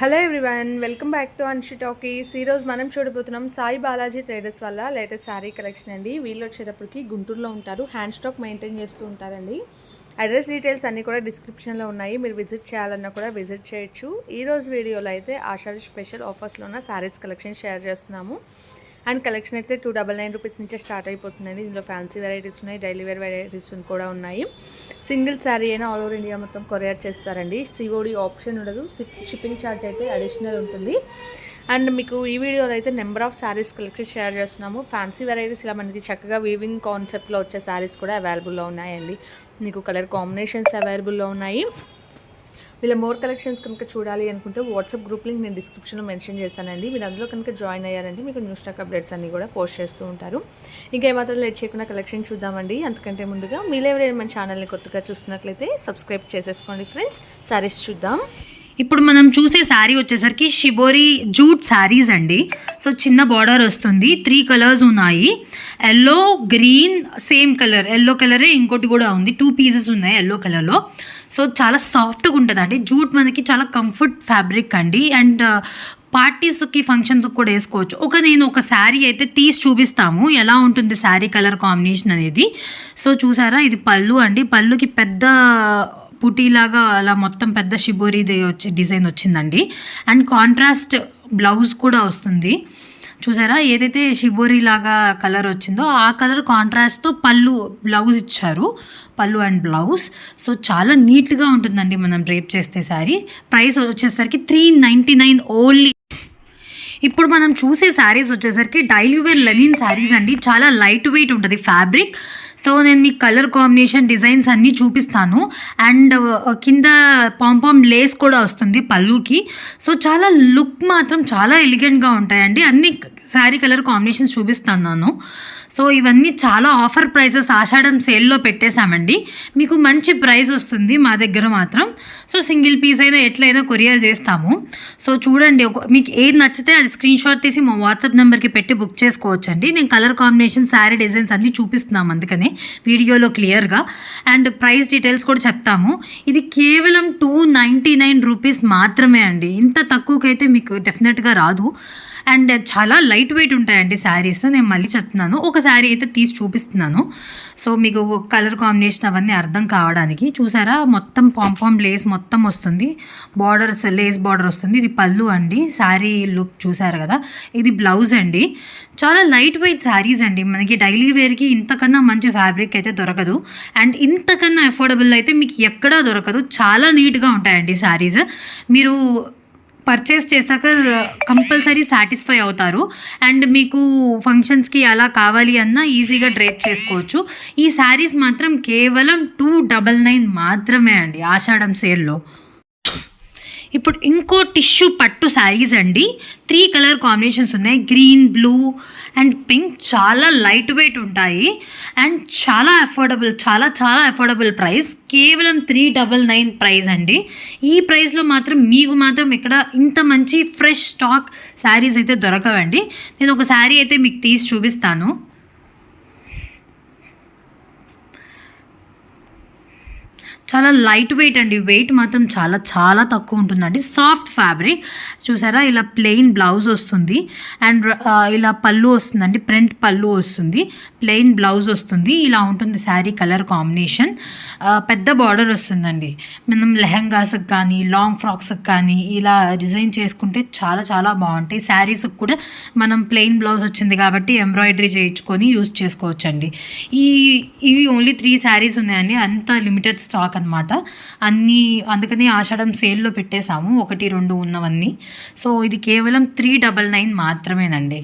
Hello everyone welcome back to Anshi talkies ఈరోజు మనం చూడబోతున్నాం సాయి బాలాజీ ట్రేడర్స్ వల్ల లేటెస్ట్ శారీ కలెక్షన్ అండి. వీళ్ళు వచ్చేటప్పటికి గుంటూరులో ఉంటారు హ్యాండ్ స్టాక్ మెయింటైన్ చేస్తూ ఉంటారండి. అడ్రస్ డీటెయిల్స్ అన్నీ కూడా డిస్క్రిప్షన్లో ఉన్నాయి. మీరు విజిట్ చేయాలన్నా కూడా విజిట్ చేయొచ్చు. ఈ రోజు వీడియోలో అయితే ఆషాఢ స్పెషల్ ఆఫర్స్లో ఉన్న శారీస్ కలెక్షన్ షేర్ చేస్తున్నాము. అండ్ కలెక్షన్ అయితే టూ డబల్ నైన్ రూపీస్ నుంచే స్టార్ట్ అయిపోతుందండి. ఇందులో ఫ్యాన్సీ వెరైటీస్ ఉన్నాయి డైలీ వేర్ వెరైటీస్ కూడా ఉన్నాయి. సింగిల్ శారీ అయినా ఆల్ ఓవర్ ఇండియా మొత్తం కొరియర్ చేస్తారండి. సిఓడి ఆప్షన్ ఉండదు షిప్పింగ్ ఛార్జ్ అయితే అడిషనల్ ఉంటుంది. అండ్ మీకు ఈ వీడియోలో అయితే number of saris collection share చేస్తున్నాము. ఫ్యాన్సీ వెరైటీస్ ఇలా మనకి చక్కగా వీవింగ్ కాన్సెప్ట్లో వచ్చే శారీస్ కూడా అవైలబుల్లో ఉన్నాయండి. మీకు కలర్ కాంబినేషన్స్ అవైలబుల్లో ఉన్నాయి. వీళ్ళ మోర్ కలెక్షన్స్ కనుక చూడాలి అనుకుంటే వాట్సాప్ గ్రూప్ లింక్ నేను డిస్క్రిప్షన్లో మెన్షన్ చేశానండి. మీరు అందులో కనుక జాయిన్ అయ్యారంటే మీకు న్యూస్ స్టాక్ అప్డేట్స్ అన్ని కూడా పోస్ట్ చేస్తూ ఉంటారు. ఇంకేమాత్రం లేట్ చేయకుండా కలెక్షన్ చూద్దామండి. అంతకంటే ముందుగా మీరు ఎవరైనా మన ఛానల్ని కొత్తగా చూస్తున్నట్లయితే సబ్స్క్రైబ్ చేసేసుకోండి ఫ్రెండ్స్ సారీస్ చూద్దాం. ఇప్పుడు మనం చూసే శారీ వచ్చేసరికి షిబోరి జూట్ శారీస్ అండి. సో చిన్న బార్డర్ వస్తుంది. త్రీ కలర్స్ ఉన్నాయి. Yellow green same colour yellow కలరే ఇంకోటి కూడా ఉంది. టూ పీసెస్ ఉన్నాయి ఎల్లో కలర్లో సో చాలా సాఫ్ట్గా ఉంటుంది అండి జూట్ మనకి చాలా కంఫర్ట్ ఫ్యాబ్రిక్ అండి. అండ్ పార్టీస్కి ఫంక్షన్స్కి కూడా వేసుకోవచ్చు. ఒక నేను ఒక శారీ అయితే తీసి చూపిస్తాము. ఎలా ఉంటుంది శారీ కలర్ కాంబినేషన్ అనేది. సో చూసారా? ఇది పళ్ళు అండి. పళ్ళుకి పెద్ద పుటీలాగా అలా మొత్తం పెద్ద షిబోరీది వచ్చే డిజైన్ వచ్చిందండి. అండ్ కాంట్రాస్ట్ బ్లౌజ్ కూడా వస్తుంది. చూసారా? ఏదైతే షిబోరీ లాగా కలర్ వచ్చిందో ఆ కలర్ కాంట్రాస్ట్తో పళ్ళు బ్లౌజ్ ఇచ్చారు. పళ్ళు అండ్ బ్లౌజ్ సో చాలా నీట్గా ఉంటుందండి మనం డ్రేప్ చేస్తే సారీ ప్రైస్ వచ్చేసరికి త్రీ నైంటీ నైన్ ఓన్లీ ఇప్పుడు మనం చూసే శారీస్ వచ్చేసరికి డైలీ వేర్ లెనిన్ శారీస్ అండి. చాలా లైట్ వెయిట్ ఉంటుంది ఫ్యాబ్రిక్ సో నేను మీకు కలర్ కాంబినేషన్ డిజైన్స్ అన్నీ చూపిస్తాను. అండ్ కింద పాంపామ్ లేస్ కూడా వస్తుంది పళ్ళుకి. సో చాలా లుక్ మాత్రం చాలా ఎలిగెంట్గా ఉంటాయండి. అన్ని శారీ కలర్ కాంబినేషన్స్ చూపిస్తాను నేను. సో ఇవన్నీ చాలా ఆఫర్ ప్రైసెస్ ఆషాఢం సేల్లో పెట్టేశామండి. మీకు మంచి ప్రైస్ వస్తుంది మా దగ్గర మాత్రం. సో సింగిల్ పీస్ అయినా ఎట్లయినా కొరియర్ చేస్తాము. సో చూడండి ఒక మీకు ఏది నచ్చితే అది స్క్రీన్ షాట్ తీసి మా వాట్సాప్ నెంబర్కి పెట్టి బుక్ చేసుకోవచ్చండి. నేను కలర్ కాంబినేషన్ శారీ డిజైన్స్ అన్నీ చూపిస్తున్నాం అందుకనే వీడియోలో క్లియర్గా. అండ్ ప్రైస్ డీటెయిల్స్ కూడా చెప్తాము. ఇది కేవలం టూ నైంటీ నైన్ రూపీస్ మాత్రమే అండి. ఇంత తక్కువకైతే మీకు డెఫినెట్గా రాదు. అండ్ చాలా లైట్ వెయిట్ ఉంటాయండి శారీస్. నేను మళ్ళీ చెప్తున్నాను. ఒక శారీ అయితే తీసి చూపిస్తున్నాను. సో మీకు కలర్ కాంబినేషన్ అవన్నీ అర్థం కావడానికి చూసారా? మొత్తం పాంపామ్ లేస్ మొత్తం వస్తుంది. బార్డర్స్ లేస్ బార్డర్ వస్తుంది. ఇది పళ్ళు అండి. శారీ లుక్ చూసారు కదా? ఇది బ్లౌజ్ అండి. చాలా లైట్ వెయిట్ శారీస్ అండి. మనకి డైలీ వేర్కి ఇంతకన్నా మంచి ఫ్యాబ్రిక్ అయితే దొరకదు. అండ్ ఇంతకన్నా అఫోర్డబుల్ అయితే మీకు ఎక్కడా దొరకదు. చాలా నీట్గా ఉంటాయండి శారీస్. మీరు పర్చేస్ చేశాక కంపల్సరీ సాటిస్ఫై అవుతారు. అండ్ మీకు ఫంక్షన్స్కి అలా కావాలి అన్నా ఈజీగా డ్రేప్ చేసుకోవచ్చు. ఈ శారీస్ మాత్రం కేవలం టూ డబల్ నైన్ మాత్రమే అండి ఆషాఢం సేల్లో ఇప్పుడు ఇంకో టిష్యూ పట్టు శారీస్ అండి. త్రీ కలర్ కాంబినేషన్స్ ఉన్నాయి. గ్రీన్ బ్లూ అండ్ పింక్ చాలా లైట్ వెయిట్ ఉంటాయి. అండ్ చాలా అఫోర్డబుల్ చాలా చాలా అఫోర్డబుల్ ప్రైస్. కేవలం త్రీ డబల్ నైన్ ప్రైస్ అండి. ఈ ప్రైస్లో మాత్రం మీకు మాత్రం ఇక్కడ ఇంత మంచి ఫ్రెష్ స్టాక్ శారీస్ అయితే దొరకవండి. నేను ఒక శారీ అయితే మీకు తీసి చూపిస్తాను. చాలా లైట్ వెయిట్ అండి. వెయిట్ మాత్రం చాలా చాలా తక్కువ ఉంటుందండి. సాఫ్ట్ ఫ్యాబ్రిక్ చూసారా? ఇలా ప్లెయిన్ బ్లౌజ్ వస్తుంది. అండ్ ఇలా పళ్ళు వస్తుందండి. ప్రింట్ పళ్ళు వస్తుంది. ప్లెయిన్ బ్లౌజ్ వస్తుంది. ఇలా ఉంటుంది శారీ కలర్ కాంబినేషన్ పెద్ద బార్డర్ వస్తుందండి. మనం లెహంగాస్కి కానీ లాంగ్ ఫ్రాక్స్కి కానీ ఇలా డిజైన్ చేసుకుంటే చాలా చాలా బాగుంటాయి. శారీస్కి కూడా మనం ప్లెయిన్ బ్లౌజ్ వచ్చింది కాబట్టి ఎంబ్రాయిడరీ చేయించుకొని యూస్ చేసుకోవచ్చండి. ఈ ఇవి ఓన్లీ త్రీ శారీస్ ఉన్నాయండి. అంత లిమిటెడ్ స్టాక్ అనమాట అన్నీ అందుకని ఆషాఢం సేల్లో పెట్టేశాము. ఒకటి రెండు ఉన్నవన్నీ. సో ఇది కేవలం త్రీ డబల్ నైన్ మాత్రమేనండి.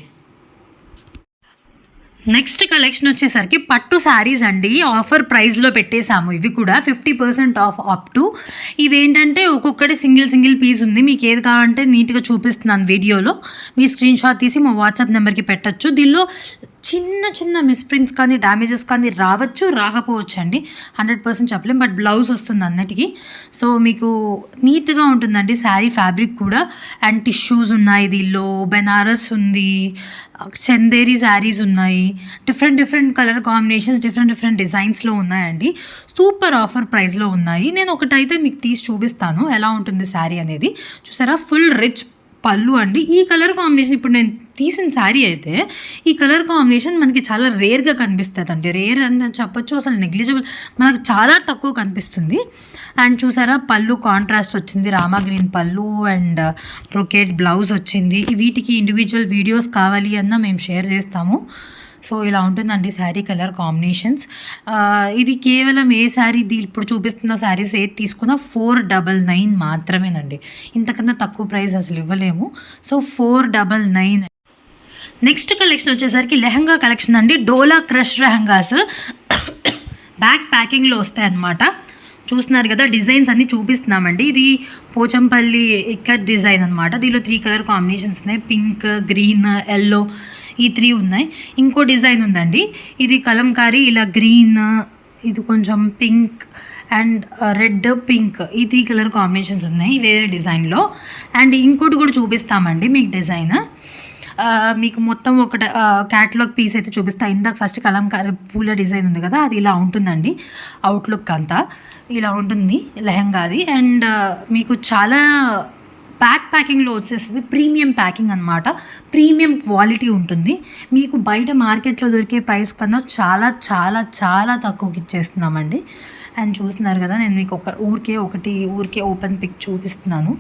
నెక్స్ట్ కలెక్షన్ వచ్చేసరికి పట్టు శారీస్ అండి. ఆఫర్ ప్రైస్లో పెట్టేశాము. ఇవి కూడా fifty percent off up to. ఇవేంటంటే ఒక్కొక్కటి సింగిల్ సింగిల్ పీస్ ఉంది. మీకు ఏది కావాలంటే నీట్గా చూపిస్తున్నాను వీడియోలో. మీ స్క్రీన్ షాట్ తీసి మా వాట్సాప్ నెంబర్కి పెట్టచ్చు. దీనిలో చిన్న చిన్న మిస్ప్రింట్స్ కానీ డ్యామేజెస్ కానీ రావచ్చు రాకపోవచ్చు అండి హండ్రెడ్ పర్సెంట్ చెప్పలేం బట్ బ్లౌజ్ వస్తుంది అన్నిటికీ. సో మీకు నీట్గా ఉంటుందండి శారీ ఫ్యాబ్రిక్ కూడా. అండ్ టిష్యూస్ ఉన్నాయి దీనిలో బెనారస్ ఉంది చందేరి శారీస్ ఉన్నాయి. Different different colour combinations different different డిజైన్స్లో ఉన్నాయండి. సూపర్ ఆఫర్ ప్రైస్లో ఉన్నాయి. నేను ఒకటైతే మీకు తీసి చూపిస్తాను ఎలా ఉంటుంది శారీ అనేది. చూసారా? ఫుల్ రిచ్ పళ్ళు అండి. ఈ కలర్ కాంబినేషన్ ఇప్పుడు నేను తీసిన శారీ అయితే ఈ కలర్ కాంబినేషన్ మనకి చాలా రేర్గా కనిపిస్తుంది అండి రేర్ అని చెప్పొచ్చు అసలు నెగ్లిజిబుల్ మనకు చాలా తక్కువ కనిపిస్తుంది. అండ్ చూసారా పళ్ళు కాంట్రాస్ట్ వచ్చింది. రామా గ్రీన్ పళ్ళు అండ్ బ్రొకేట్ బ్లౌజ్ వచ్చింది. వీటికి ఇండివిజువల్ వీడియోస్ కావాలి అన్న మేము షేర్ చేస్తాము. సో ఇలా ఉంటుందండి శారీ కలర్ కాంబినేషన్స్ ఇది కేవలం ఏ శారీ దీ ఇప్పుడు చూపిస్తున్న శారీస్ ఏది తీసుకున్నా ఫోర్ డబల్ నైన్ మాత్రమేనండి. ఇంతకన్నా తక్కువ ప్రైస్ అసలు ఇవ్వలేము. So four double nine next collection వచ్చేసరికి లెహంగా కలెక్షన్ అండి. డోలా క్రష్ లెహంగాస్. బ్యాక్ ప్యాకింగ్లో వస్తాయి అన్నమాట చూస్తున్నారు కదా డిజైన్స్ అన్నీ చూపిస్తున్నామండి. ఇది పోచంపల్లి ఎక్కర్ డిజైన్ అనమాట దీనిలో త్రీ కలర్ కాంబినేషన్స్ ఉన్నాయి. పింక్ గ్రీన్ ఎల్లో ఈ త్రీ ఉన్నాయి. ఇంకో డిజైన్ ఉందండి. ఇది కలంకారీ ఇలా గ్రీన్ ఇది కొంచెం పింక్ అండ్ రెడ్ పింక్ ఈ త్రీ కలర్ కాంబినేషన్స్ ఉన్నాయి వేరే డిజైన్లో. అండ్ ఇంకోటి కూడా చూపిస్తామండి మీకు డిజైన్. మీకు మొత్తం ఒక క్యాటలాగ్ పీస్ అయితే చూపిస్తా. ఇందాక ఫస్ట్ కలంకారీ పూల డిజైన్ ఉంది కదా అది ఇలా ఉంటుందండి. అవుట్లుక్ అంతా. ఇలా ఉంటుంది లెహంగాది అండ్ మీకు చాలా ప్యాక్ ప్యాకింగ్లో వచ్చేస్తుంది ప్రీమియం ప్యాకింగ్ అనమాట ప్రీమియం క్వాలిటీ ఉంటుంది. మీకు బయట మార్కెట్లో దొరికే ప్రైస్ కన్నా చాలా చాలా చాలా తక్కువకి ఇచ్చేస్తున్నామండి. అండ్ చూస్తున్నారు కదా నేను మీకు ఒక ఊరికే ఒకటి ఊరికే ఓపెన్ పిక్ చూపిస్తున్నాను.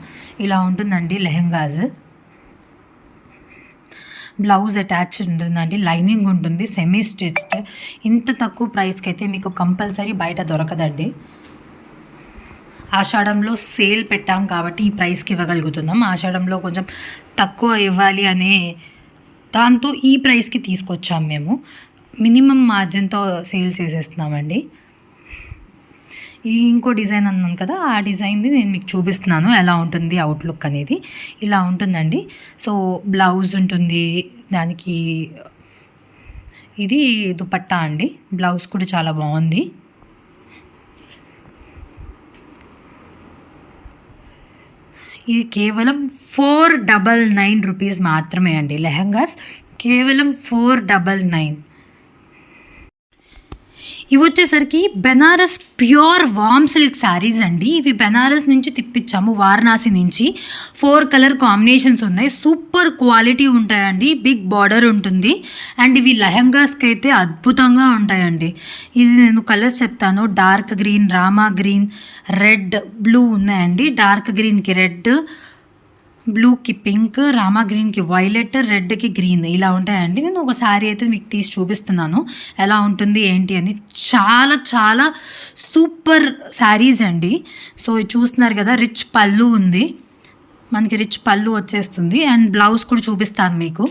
ఇలా ఉంటుందండి లెహంగాజ్ బ్లౌజ్ అటాచ్ ఉంటుందండి లైనింగ్ ఉంటుంది సెమీ స్టిచ్డ్ ఇంత తక్కువ ప్రైస్కి అయితే మీకు కంపల్సరీ బయట దొరకదండి. ఆషాఢంలో సేల్ పెట్టాం కాబట్టి ఈ ప్రైస్కి ఇవ్వగలుగుతున్నాం. ఆషాఢంలో కొంచెం తక్కువ ఇవ్వాలి అనే దాంతో ఈ ప్రైస్కి తీసుకొచ్చాం మేము. మినిమం మార్జిన్తో సేల్ చేసేస్తున్నామండి. ఈ ఇంకో డిజైన్ అన్నాను కదా ఆ డిజైన్ది నేను మీకు చూపిస్తున్నాను ఎలా ఉంటుంది అవుట్లుక్ అనేది. ఇలా ఉంటుందండి. సో బ్లౌజ్ ఉంటుంది దానికి ఇది దుపట్టా అండి. బ్లౌజ్ కూడా చాలా బాగుంది. ఇది కేవలం ఫోర్ డబల్ నైన్ రూపీస్ మాత్రమే అండి లెహంగాస్. కేవలం ఫోర్ డబల్ నైన్ ఇవి వచ్చేసరికి బెనారస్ ప్యూర్ వామ్ సిల్క్ శారీస్ అండి. ఇవి బెనారస్ నుంచి తిప్పించాము వారణాసి నుంచి. ఫోర్ కలర్ కాంబినేషన్స్ ఉన్నాయి. సూపర్ క్వాలిటీ ఉంటాయండి. బిగ్ బార్డర్ ఉంటుంది. అండ్ ఇవి లెహంగాస్కి అయితే అద్భుతంగా ఉంటాయండి. ఇది నేను కలర్స్ చెప్తాను. Dark green Rama green red blue ఉన్నాయండి. డార్క్ గ్రీన్కి రెడ్ బ్లూకి పింక్ రామా గ్రీన్కి వైలెట్ రెడ్కి గ్రీన్ ఇలా ఉంటాయండి. నేను ఒక శారీ అయితే మీకు తీసి చూపిస్తున్నాను. ఎలా ఉంటుంది ఏంటి అని చాలా చాలా సూపర్ శారీస్ అండి. సో ఇది చూస్తున్నారు కదా రిచ్ పళ్ళు ఉంది. మనకి రిచ్ పళ్ళు వచ్చేస్తుంది. అండ్ బ్లౌజ్ కూడా చూపిస్తాను మీకు.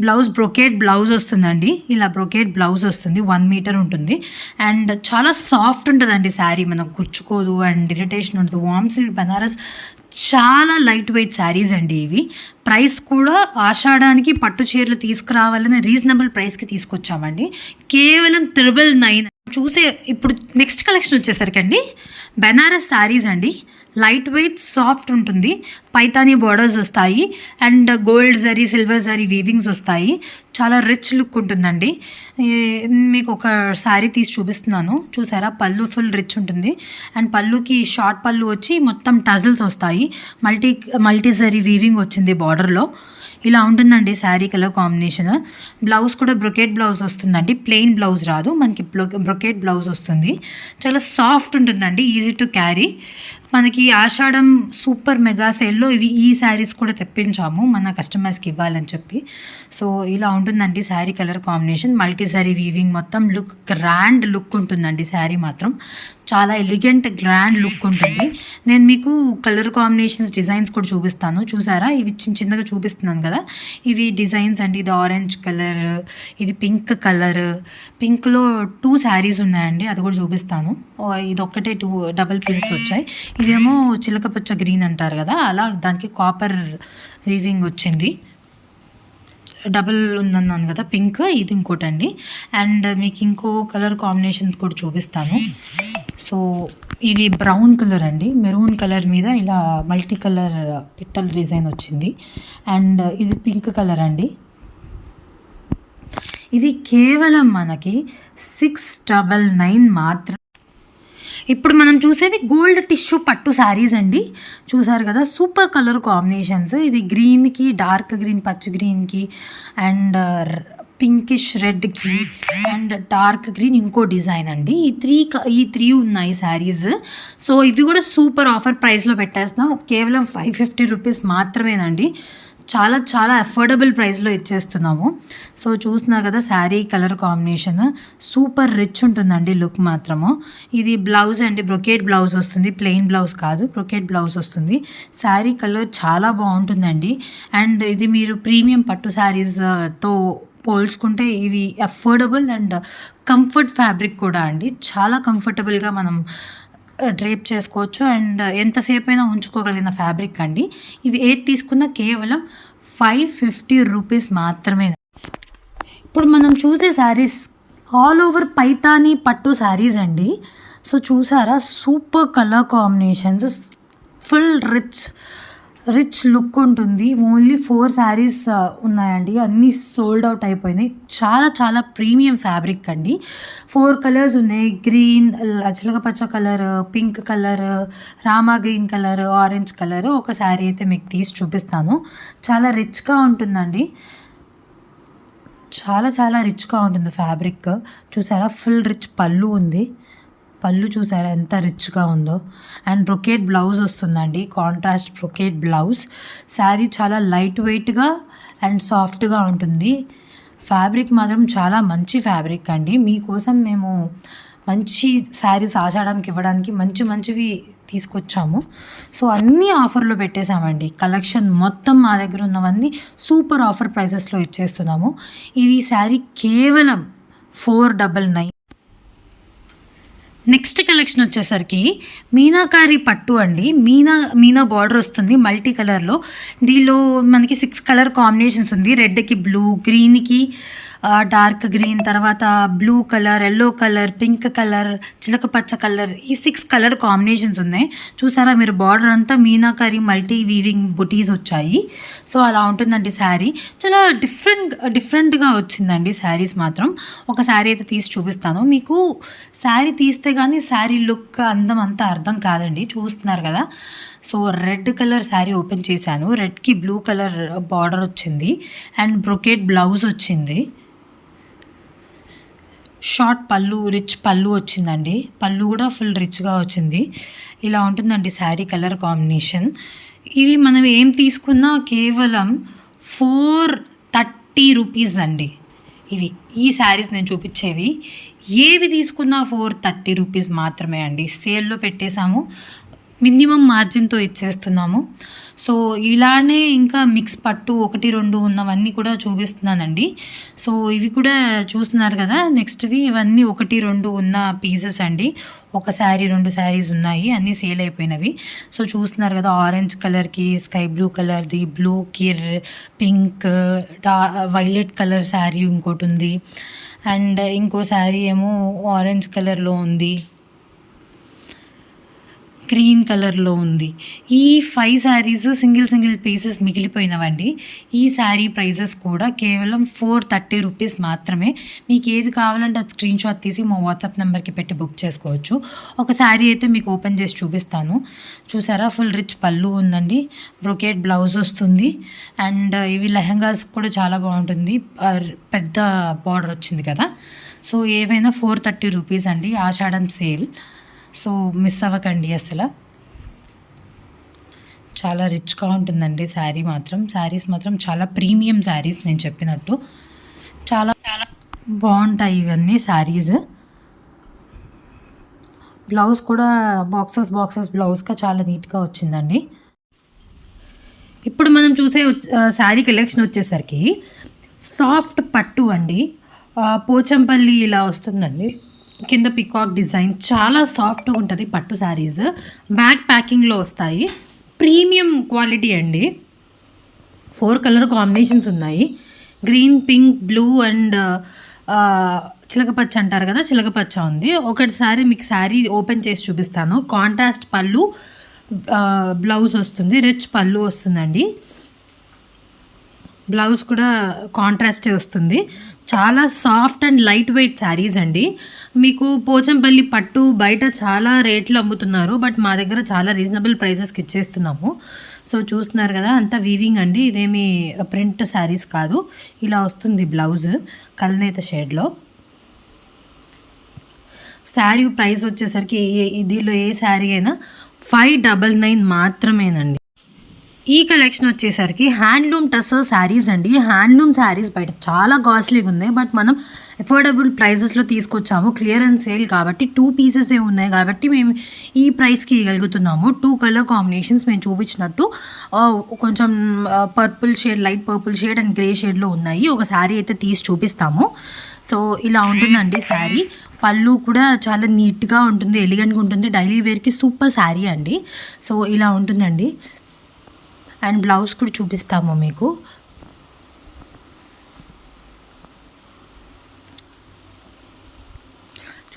బ్లౌజ్ బ్రొకేట్ బ్లౌజ్ వస్తుందండి. ఇలా బ్రొకేట్ బ్లౌజ్ వస్తుంది. వన్ మీటర్ ఉంటుంది. అండ్ చాలా సాఫ్ట్ ఉంటుందండి శారీ మనకు గుచ్చుకోదు అండ్ ఇరిటేషన్ ఉంటుంది వామ్ సిల్క్ బనారస్ చాలా లైట్ వెయిట్ శారీస్ అండి ఇవి. ప్రైస్ కూడా ఆషాఢానికి పట్టు చీరలు తీసుకురావాలని రీజనబుల్ ప్రైస్కి తీసుకొచ్చామండి. కేవలం త్రిబుల్ నైన్ చూసే ఇప్పుడు నెక్స్ట్ కలెక్షన్ వచ్చేసరికి అండి బెనారస్ శారీస్ అండి. లైట్ వెయిట్ సాఫ్ట్ ఉంటుంది. పైతానీ బోర్డర్స్ వస్తాయి and gold zari silver zari weavings వస్తాయి. చాలా రిచ్ లుక్ ఉంటుందండి. మీకు ఒక శారీ తీసి చూపిస్తున్నాను. చూసారా? పళ్ళు ఫుల్ రిచ్ ఉంటుంది. అండ్ పళ్ళుకి షార్ట్ పళ్ళు వచ్చి మొత్తం టజల్స్ వస్తాయి. మల్టీ మల్టీ జరీ వీవింగ్ వచ్చింది బార్డర్లో ఇలా ఉంటుందండి శారీ కలర్ కాంబినేషన్ బ్లౌజ్ కూడా బ్రొకేట్ బ్లౌజ్ వస్తుందండి. ప్లెయిన్ బ్లౌజ్ రాదు. మనకి బ్రొకేట్ బ్లౌజ్ వస్తుంది. చాలా సాఫ్ట్ ఉంటుందండి. ఈజీ టు క్యారీ మనకి ఆషాఢం సూపర్ మెగా సేల్లో ఇవి ఈ శారీస్ కూడా తెప్పించాము మన కస్టమర్స్కి ఇవ్వాలని చెప్పి. సో ఇలా ఉంటుందండి sari colour combination. Multi sari weaving మొత్తం లుక్ గ్రాండ్ లుక్ ఉంటుందండి శారీ మాత్రం. చాలా ఎలిగెంట్ గ్రాండ్ లుక్ ఉంటుంది. నేను మీకు కలర్ కాంబినేషన్స్ డిజైన్స్ కూడా చూపిస్తాను. చూసారా? ఇవి చిన్న చిన్నగా చూపిస్తున్నాను కదా? ఇవి డిజైన్స్ అండి. ఇది ఆరెంజ్ కలర్ ఇది పింక్ కలర్. పింక్లో టూ శారీస్ ఉన్నాయండి. అది కూడా చూపిస్తాను. ఇది ఒక్కటే టూ డబల్ పీసెస్ వచ్చాయి. ఇదేమో చిలకపచ్చ గ్రీన్ అంటారు కదా? అలా దానికి కాపర్ వీవింగ్ వచ్చింది. డబుల్ ఉందన్నాను కదా పింక్ ఇది ఇంకోటి అండి అండ్ మీకు ఇంకో కలర్ కాంబినేషన్స్ కూడా చూపిస్తాను. సో ఇది బ్రౌన్ కలర్ అండి. మెరూన్ కలర్ మీద ఇలా మల్టీ కలర్ పిట్టల్ డిజైన్ వచ్చింది. అండ్ ఇది పింక్ కలర్ అండి. ఇది కేవలం మనకి సిక్స్ డబల్ నైన్ మాత్రం ఇప్పుడు మనం చూసేవి గోల్డ్ టిష్యూ పట్టు శారీస్ అండి. చూసారు కదా సూపర్ కలర్ కాంబినేషన్స్. ఇది గ్రీన్కి డార్క్ గ్రీన్ పచ్చి గ్రీన్కి అండ్ పింకిష్ రెడ్కి అండ్ డార్క్ గ్రీన్ ఇంకో డిజైన్ అండి. ఈ త్రీ ఈ త్రీ ఉన్నాయి శారీస్. సో ఇవి కూడా సూపర్ ఆఫర్ ప్రైస్లో పెట్టేస్తాం. కేవలం ఫైవ్ ఫిఫ్టీ రూపీస్ మాత్రమేనండి. చాలా చాలా అఫోర్డబుల్ ప్రైస్లో ఇచ్చేస్తున్నాము. సో చూస్తున్నారు కదా sari colour combination. Super rich ఉంటుందండి లుక్ మాత్రము. ఇది బ్లౌజ్ అండి బ్రొకేట్ బ్లౌజ్ వస్తుంది ప్లెయిన్ బ్లౌజ్ కాదు బ్రొకేట్ బ్లౌజ్ వస్తుంది. శారీ కలర్ చాలా బాగుంటుందండి. అండ్ ఇది మీరు ప్రీమియం పట్టు శారీస్తో పోల్చుకుంటే ఇవి అఫోర్డబుల్ అండ్ కంఫర్ట్ ఫ్యాబ్రిక్ కూడా అండి. చాలా కంఫర్టబుల్గా మనం డ్రేప్ చేసుకోవచ్చు అండ్ ఎంతసేపు అయినా ఉంచుకోగలిగిన ఫ్యాబ్రిక్ అండి. ఇవి ఏది తీసుకున్నా కేవలం ఫైవ్ ఫిఫ్టీ రూపీస్ మాత్రమే. ఇప్పుడు మనం చూసే శారీస్ ఆల్ ఓవర్ పైతానీ పట్టు శారీస్ అండి. సో చూసారా? Super colour combinations full rich rich look ఉంటుంది. ఓన్లీ ఫోర్ శారీస్ ఉన్నాయండి. అన్నీ సోల్డ్ అవుట్ అయిపోయినాయి. చాలా చాలా ప్రీమియం ఫ్యాబ్రిక్ అండి. ఫోర్ కలర్స్ ఉన్నాయి. Green చిలకపచ్చ colour pink colour Rama green colour orange colour ఒక శారీ అయితే మీకు తీసి చూపిస్తాను. చాలా రిచ్గా ఉంటుందండి. చాలా చాలా రిచ్గా ఉంటుంది ఫ్యాబ్రిక్. చూసారా? ఫుల్ రిచ్ పళ్ళు ఉంది. పళ్ళు చూసారా ఎంత రిచ్గా ఉందో. అండ్ బ్రొకేట్ బ్లౌజ్ వస్తుందండి. Contrast brocade blouse. శారీ చాలా లైట్ వెయిట్గా అండ్ సాఫ్ట్గా ఉంటుంది. ఫ్యాబ్రిక్ మాత్రం చాలా మంచి ఫ్యాబ్రిక్ అండి. మీకోసం మేము మంచి శారీస్ ఆషాఢంకి ఇవ్వడానికి మంచి మంచివి తీసుకొచ్చాము. సో అన్నీ ఆఫర్లో పెట్టేశామండి. కలెక్షన్ మొత్తం మా దగ్గర ఉన్నవన్నీ సూపర్ ఆఫర్ ప్రైసెస్లో ఇచ్చేస్తున్నాము. ఇది శారీ కేవలం four double nine next collection వచ్చేసరికి మీనాకారి పట్టు అండి. మీనా మీనా బార్డర్ వస్తుంది మల్టీ కలర్లో దీనిలో మనకి సిక్స్ కలర్ కాంబినేషన్స్ ఉంది. రెడ్కి బ్లూ గ్రీన్కి డార్క్ గ్రీన్ తర్వాత blue colour yellow colour pink colour చిలక పచ్చ కలర్ ఈ సిక్స్ కలర్ కాంబినేషన్స్ ఉన్నాయి. చూసారా మీరు బార్డర్ అంతా మీనాకారి మల్టీ వీవింగ్ బుటీస్ వచ్చాయి. సో అలా ఉంటుందండి శారీ. చాలా డిఫరెంట్ డిఫరెంట్గా వచ్చిందండి శారీస్ మాత్రం. ఒక శారీ అయితే తీసి చూపిస్తాను. మీకు శారీ తీస్తే కానీ శారీ లుక్ అందం అంతా అర్థం కాదండి. చూస్తున్నారు కదా. So red colour sari open చేశాను. రెడ్కి బ్లూ కలర్ బార్డర్ వచ్చింది. అండ్ బ్రొకేట్ బ్లౌజ్ వచ్చింది. షార్ట్ పళ్ళు రిచ్ పళ్ళు వచ్చిందండి. పళ్ళు కూడా ఫుల్ రిచ్గా వచ్చింది. ఇలా ఉంటుందండి శారీ కలర్ కాంబినేషన్. ఇవి మనం ఏం తీసుకున్నా కేవలం ఫోర్ థర్టీ రూపీస్ అండి. ఇవి ఈ శారీస్ నేను చూపించేవి. ఏవి తీసుకున్నా ఫోర్ థర్టీ రూపీస్ మాత్రమే అండి. సేల్లో పెట్టేశాము. మినిమం మార్జిన్తో ఇచ్చేస్తున్నాము. సో ఇలానే ఇంకా మిక్స్ పట్టు ఒకటి రెండు ఉన్నవన్నీ కూడా చూపిస్తున్నానండి. సో ఇవి కూడా చూస్తున్నారు కదా నెక్స్ట్వి ఇవన్నీ ఒకటి రెండు ఉన్న పీసెస్ అండి. ఒక శారీ రెండు శారీస్ ఉన్నాయి అన్నీ సేల్ అయిపోయినవి. సో చూస్తున్నారు కదా ఆరెంజ్ కలర్కి స్కై బ్లూ కలర్ది బ్లూ కిర్ పింక్ డా వైలెట్ కలర్ శారీ ఇంకోటి ఉంది. అండ్ ఇంకో శారీ ఏమో ఆరెంజ్ కలర్లో ఉంది. గ్రీన్ కలర్లో ఉంది. ఈ five saris single single pieces మిగిలిపోయినవండి. ఈ శారీ ప్రైజెస్ కూడా కేవలం ఫోర్ థర్టీ రూపీస్ మాత్రమే. మీకు ఏది కావాలంటే అది స్క్రీన్ షాట్ తీసి మా వాట్సాప్ నెంబర్కి పెట్టి బుక్ చేసుకోవచ్చు. ఒక శారీ అయితే మీకు ఓపెన్ చేసి చూపిస్తాను. చూసారా? ఫుల్ రిచ్ పళ్ళు ఉందండి. బ్రొకేట్ బ్లౌజ్ వస్తుంది. అండ్ ఇవి లెహంగాస్ కూడా చాలా బాగుంటుంది. పెద్ద బార్డర్ వచ్చింది కదా. సో ఏవైనా ఫోర్ థర్టీ రూపీస్ అండి. ఆషాఢం సేల్ సో మిస్ అవ్వకండి అసలు. చాలా రిచ్గా ఉంటుందండి శారీ మాత్రం. శారీస్ మాత్రం చాలా ప్రీమియం శారీస్ నేను చెప్పినట్టు. చాలా చాలా బాగుంటాయి ఇవన్నీ శారీస్. బ్లౌజ్ కూడా బాక్సెస్ బాక్సెస్ బ్లౌజ్గా చాలా నీట్గా వచ్చిందండి. ఇప్పుడు మనం చూసే శారీ కలెక్షన్ వచ్చేసరికి సాఫ్ట్ పట్టు అండి. పోచంపల్లి ఇలా వస్తుందండి. కింద పికాక్ డిజైన్ చాలా సాఫ్ట్గా ఉంటుంది పట్టు శారీస్ బ్యాక్ ప్యాకింగ్లో వస్తాయి. ప్రీమియం క్వాలిటీ అండి. ఫోర్ కలర్ కాంబినేషన్స్ ఉన్నాయి. గ్రీన్ పింక్ బ్లూ అండ్ చిలకపచ్చ అంటారు కదా చిలకపచ్చ ఉంది. ఒకటిసారి మీకు శారీ ఓపెన్ చేసి చూపిస్తాను. కాంట్రాస్ట్ పళ్ళు uh, బ్లౌజ్ వస్తుంది. రిచ్ పళ్ళు వస్తుందండి. బ్లౌజ్ కూడా కాంట్రాస్టే వస్తుంది. చాలా soft and light weight saris అండి. మీకు పోచంపల్లి పట్టు బయట చాలా రేట్లు అమ్ముతున్నారు బట్ మా దగ్గర చాలా రీజనబుల్ ప్రైసెస్కి ఇచ్చేస్తున్నాము. సో చూస్తున్నారు కదా అంతా వీవింగ్ అండి. ఇదేమి ప్రింట్ శారీస్ కాదు. ఇలా వస్తుంది బ్లౌజ్ కల్నేత షేడ్లో శారీ ప్రైస్ వచ్చేసరికి ఏ- దీనిలో ఏ శారీ అయినా ఫైవ్ డబల్ నైన్ మాత్రమేనండి. ఈ కలెక్షన్ వచ్చేసరికి హ్యాండ్లూమ్ టస్ శారీస్ అండి. హ్యాండ్లూమ్ శారీస్ బయట చాలా కాస్ట్లీగా ఉన్నాయి బట్ మనం అఫోర్డబుల్ ప్రైజెస్లో తీసుకొచ్చాము. క్లియరెన్స్ సేల్ కాబట్టి టూ పీసెస్ ఉన్నాయి కాబట్టి మేము ఈ ప్రైస్కి ఇవ్వగలుగుతున్నాము టూ కలర్ కాంబినేషన్స్ మేము చూపించినట్టు కొంచెం purple shade light purple shade and grey షేడ్లో ఉన్నాయి. ఒక శారీ అయితే తీసి చూపిస్తాము. సో ఇలా ఉంటుందండి శారీ పళ్ళు కూడా చాలా నీట్గా ఉంటుంది ఎలిగెంట్గా ఉంటుంది. డైలీ వేర్కి సూపర్ శారీ అండి. సో ఇలా ఉంటుందండి. అండ్ బ్లౌజ్ కూడా చూపిస్తాము మీకు.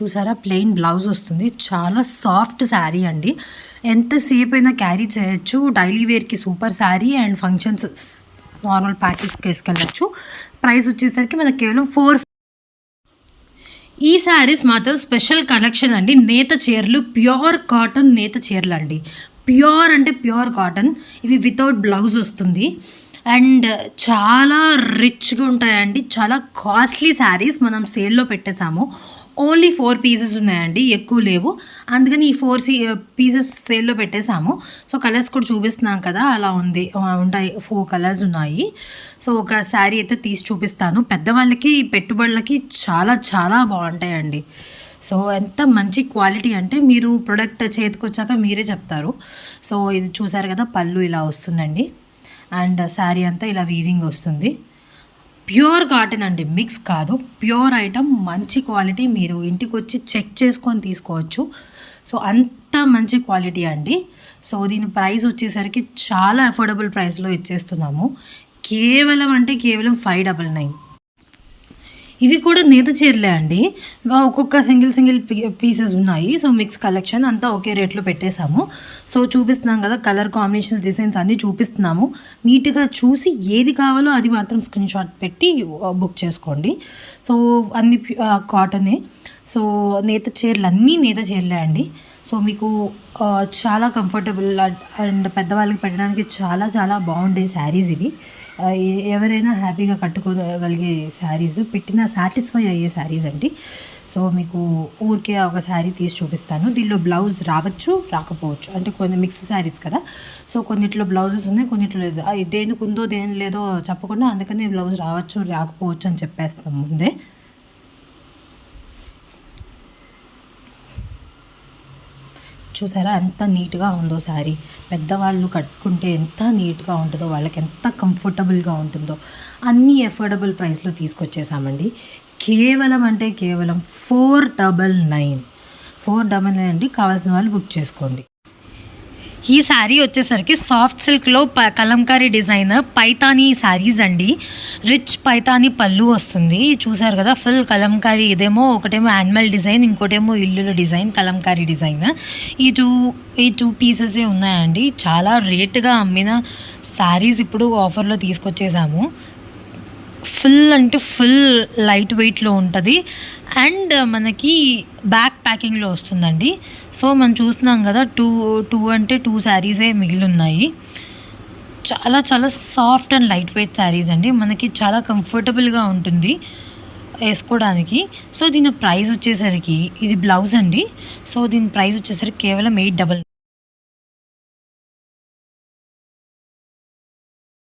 చూసారా? ప్లెయిన్ బ్లౌజ్ వస్తుంది. చాలా సాఫ్ట్ శారీ అండి. ఎంతసేపు అయినా క్యారీ చేయొచ్చు. డైలీ వేర్కి super sari and functions normal పార్టీస్కి వేసుకెళ్ళచ్చు ప్రైస్ వచ్చేసరికి మనకి కేవలం ఫోర్ ఈ శారీస్ మాత్రం స్పెషల్ కలెక్షన్ అండి. నేత చీరలు ప్యూర్ కాటన్ నేత చీరలు అండి ప్యూర్ అంటే ప్యూర్ కాటన్. ఇవి వితౌట్ బ్లౌజ్ వస్తుంది. అండ్ చాలా రిచ్గా ఉంటాయండి. చాలా కాస్ట్లీ శారీస్ మనం సేల్లో పెట్టేశాము. ఓన్లీ ఫోర్ పీసెస్ ఉన్నాయండి. ఎక్కువ లేవు. అందుకని ఈ ఫోర్ సీ పీసెస్ సేల్లో పెట్టేశాము. సో కలర్స్ కూడా చూపిస్తున్నాం కదా అలా ఉంది. ఉంటాయి. ఫోర్ కలర్స్ ఉన్నాయి. సో ఒక శారీ అయితే తీసి చూపిస్తాను. పెద్దవాళ్ళకి పెట్టుబడులకి చాలా చాలా బాగుంటాయండి. సో ఎంత మంచి క్వాలిటీ అంటే మీరు ప్రొడక్ట్ చేతికి వచ్చాక మీరే చెప్తారు. సో ఇది చూసారు కదా పళ్ళు ఇలా వస్తుందండి. అండ్ శారీ అంతా ఇలా వీవింగ్ వస్తుంది. ప్యూర్ కాటన్ అండి మిక్స్ కాదు. ప్యూర్ ఐటమ్ మంచి క్వాలిటీ. మీరు ఇంటికి వచ్చి చెక్ చేసుకొని తీసుకోవచ్చు. సో అంత మంచి క్వాలిటీ అండి. సో దీని ప్రైస్ వచ్చేసరికి చాలా అఫోర్డబుల్ ప్రైస్లో ఇచ్చేస్తున్నాము. కేవలం అంటే కేవలం ఫైవ్ డబల్ నైన్ ఇవి కూడా నేత చీరలే అండి. ఒక్కొక్క సింగిల్ సింగిల్ పీసెస్ ఉన్నాయి. సో మిక్స్ కలెక్షన్ అంతా ఒకే రేట్లో పెట్టేశాము. సో చూపిస్తున్నాం కదా కలర్ కాంబినేషన్స్ డిజైన్స్ అన్నీ చూపిస్తున్నాము. నీట్గా చూసి ఏది కావాలో అది మాత్రం స్క్రీన్ షాట్ పెట్టి బుక్ చేసుకోండి. సో అన్ని కాటనే సో నేత చీరలు అన్నీ నేత చీరలే అండి. సో మీకు చాలా కంఫర్టబుల్ అండ్ పెద్దవాళ్ళకి పెట్టడానికి చాలా చాలా బాగుండే శారీస్ ఇవి. ఎవరైనా హ్యాపీగా కట్టుకోగలిగే శారీస్ పెట్టిన సాటిస్ఫై అయ్యే శారీస్ అండి. సో మీకు ఊరికే ఒక శారీ తీసి చూపిస్తాను. దీనిలో బ్లౌజ్ రావచ్చు రాకపోవచ్చు. అంటే కొన్ని మిక్స్ శారీస్ కదా. సో కొన్నిట్లో బ్లౌజెస్ ఉన్నాయి కొన్నిట్లో లేదు. దేనికి ఉందో దేని లేదో చెప్పకుండా అందుకనే బ్లౌజ్ రావచ్చు రాకపోవచ్చు అని చెప్పేస్తాం ముందే. చూసారా? ఎంత నీట్గా ఉందో శారీ. పెద్దవాళ్ళు కట్టుకుంటే ఎంత నీట్గా ఉంటుందో వాళ్ళకి ఎంత కంఫర్టబుల్గా ఉంటుందో. అన్నీ అఫోర్డబుల్ ప్రైస్లో తీసుకొచ్చేసామండి. కేవలం అంటే కేవలం four double nine. Four double nine అండి. కావాల్సిన వాళ్ళు బుక్ చేసుకోండి. ఈ శారీ వచ్చేసరికి సాఫ్ట్ సిల్క్లో ప కలంకారీ డిజైన్ పైతానీ శారీస్ అండి. రిచ్ పైతానీ పళ్ళు వస్తుంది. చూసారు కదా ఫుల్ కలంకారీ. ఇదేమో ఒకటేమో యానిమల్ డిజైన్ ఇంకోటేమో ఇల్లుల డిజైన్ కలంకారీ డిజైన్. ఈ టూ ఈ టూ పీసెసే ఉన్నాయండి. చాలా రేటుగా అమ్మిన శారీస్ ఇప్పుడు ఆఫర్లో తీసుకొచ్చేసాము. ఫుల్ అంటే ఫుల్ లైట్ వెయిట్లో ఉంటుంది. అండ్ మనకి బ్యాక్ ప్యాకింగ్లో వస్తుందండి. సో మనం చూస్తున్నాం కదా టూ టూ అంటే టూ శారీసే మిగిలి ఉన్నాయి చాలా చాలా soft and light weight saris అండి. మనకి చాలా కంఫర్టబుల్గా ఉంటుంది వేసుకోవడానికి. సో దీని ప్రైస్ వచ్చేసరికి ఇది బ్లౌజ్ అండి. సో దీని ప్రైస్ వచ్చేసరికి కేవలం ఎయిట్ డబల్